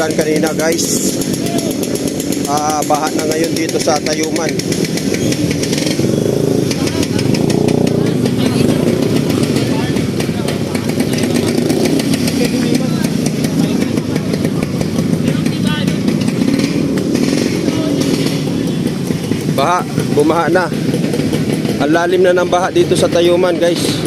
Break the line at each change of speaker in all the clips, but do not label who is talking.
umulan kanina guys. Ah, baha na ngayon dito sa Tayuman. Baha, bumaha na. Ang lalim na ng baha dito sa Tayuman, guys.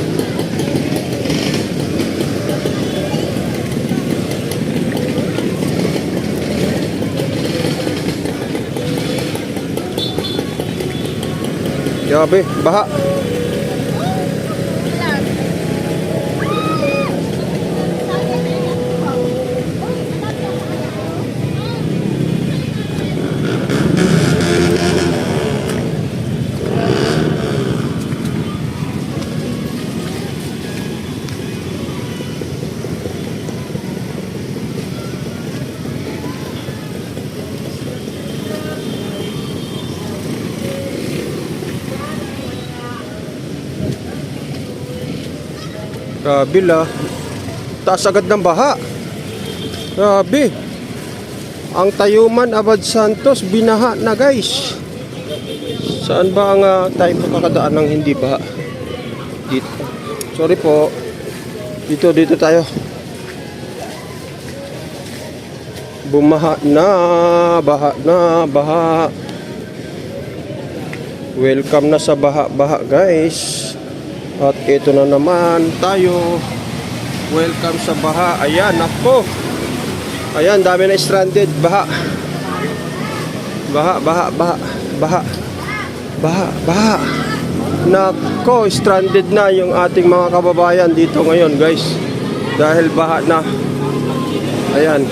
Grabe, baha. Grabe la. Taas agad ng baha. Grabe. Ang Tayuman Abad Santos binaha na guys. Saan ba ang uh, tayo makakadaan ng hindi baha? Dito. Sorry po. Dito, dito tayo. Bumaha na, baha na, baha. Welcome na sa baha-baha guys. At ito na naman tayo. Welcome sa baha. Ayan, ako. Ayan, dami na stranded. Baha. Baha, baha, baha, baha. Baha, baha. Nako, stranded na yung ating mga kababayan dito ngayon, guys. Dahil baha na. Ayan.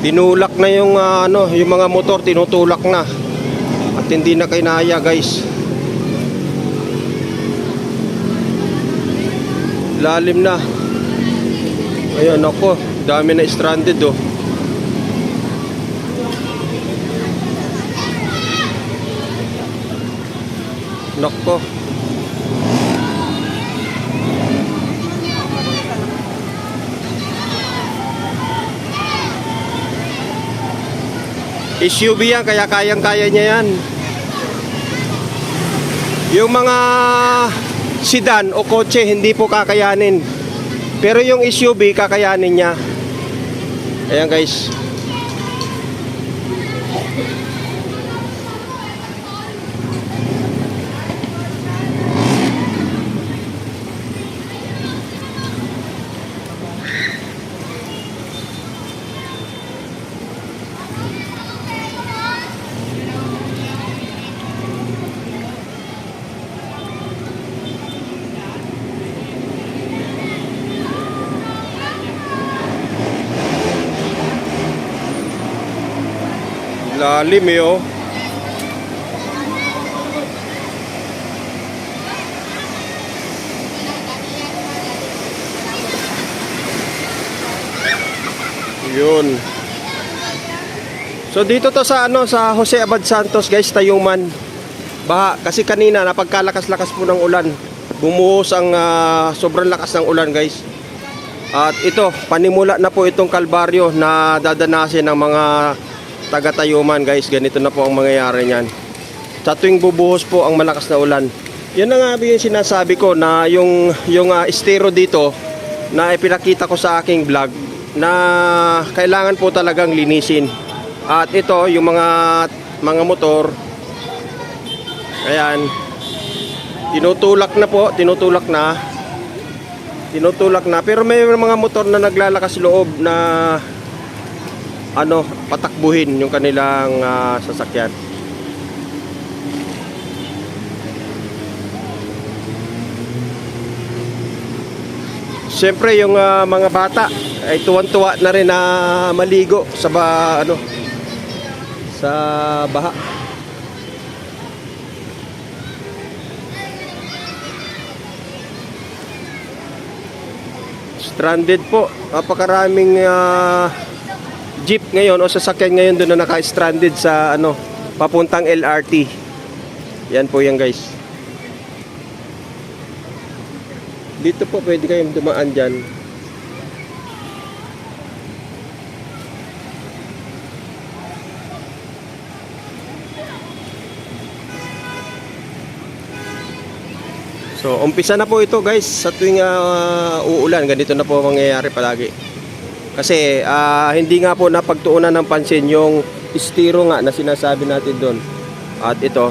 Tinulak na yung ah, ano, yung mga motor tinutulak na. At hindi na kinaya, guys. Lalim na. Ayun ako, dami na stranded oh. Nako. SUV yan, kaya kayang-kaya niya yan. Yung mga sedan o kotse, hindi po kakayanin. Pero yung SUV, kakayanin niya. Ayan guys. Lalim eh oh. Yun. So dito to sa ano sa Jose Abad Santos guys, Tayuman. Baha kasi kanina napagkalakas-lakas po ng ulan. Bumuhos ang ah, sobrang lakas ng ulan guys. At ito, panimula na po itong kalbaryo na dadanasin ng mga taga-Tayuman guys. Ganito na po ang mangyayari niyan. Sa tuwing bubuhos po ang malakas na ulan. Yan na nga yung sinasabi ko na yung yung uh, estero dito na ipinakita ko sa aking vlog na kailangan po talagang linisin. At ito yung mga mga motor ayan tinutulak na po, tinutulak na tinutulak na pero may mga motor na naglalakas loob na ano patakbuhin yung kanilang uh, sasakyan Siyempre yung uh, mga bata ay tuwan-tuwa na rin na maligo sa ba, ano sa baha. Stranded po. Napakaraming uh, jeep ngayon o sasakyan ngayon doon na naka-stranded sa ano, papuntang LRT. Yan po yan guys. Dito po pwede kayong dumaan dyan. So, umpisa na po ito guys sa tuwing ah, uulan. Ganito na po mangyayari palagi. Kasi ah, hindi nga po napagtuunan ng pansin yung estiro nga na sinasabi natin doon. At ito,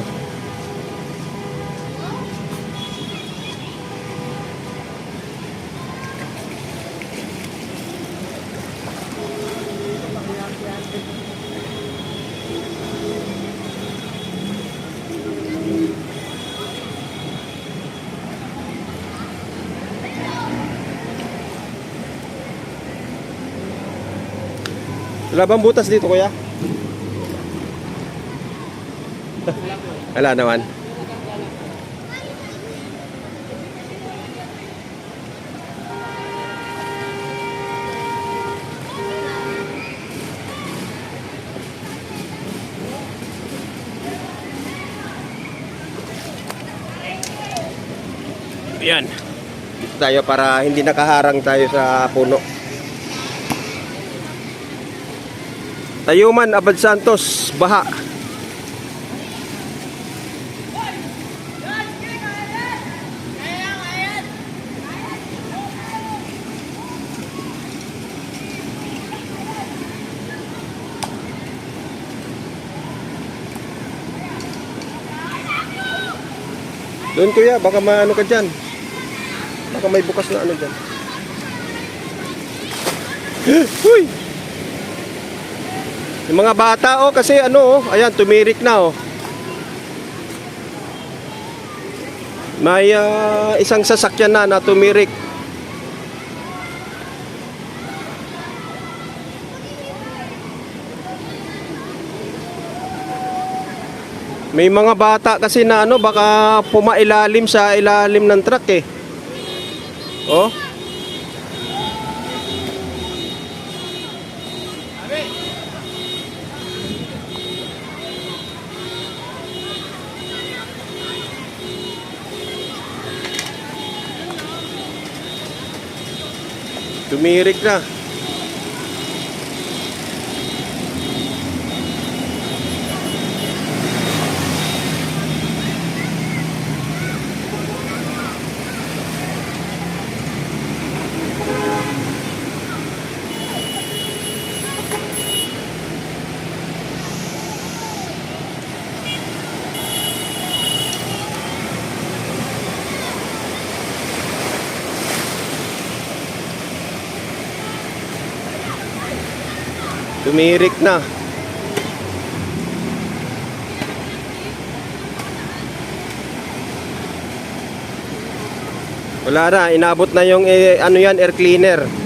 wala bang butas dito kuya? Wala naman. Yan. Dito tayo para hindi nakaharang tayo sa puno. Tayuman, Abad Santos, Baha. Doon kuya, baka maano ka dyan. Baka may bukas na ano dyan. Uy! Yung mga bata oh kasi ano oh, ayan tumirik na oh. May ah, isang sasakyan na na tumirik. May mga bata kasi na ano baka pumailalim sa ilalim ng truck eh. Oh. Tumirik na. Tumirik na. Wala na, inabot na yung eh, ano yan, air cleaner.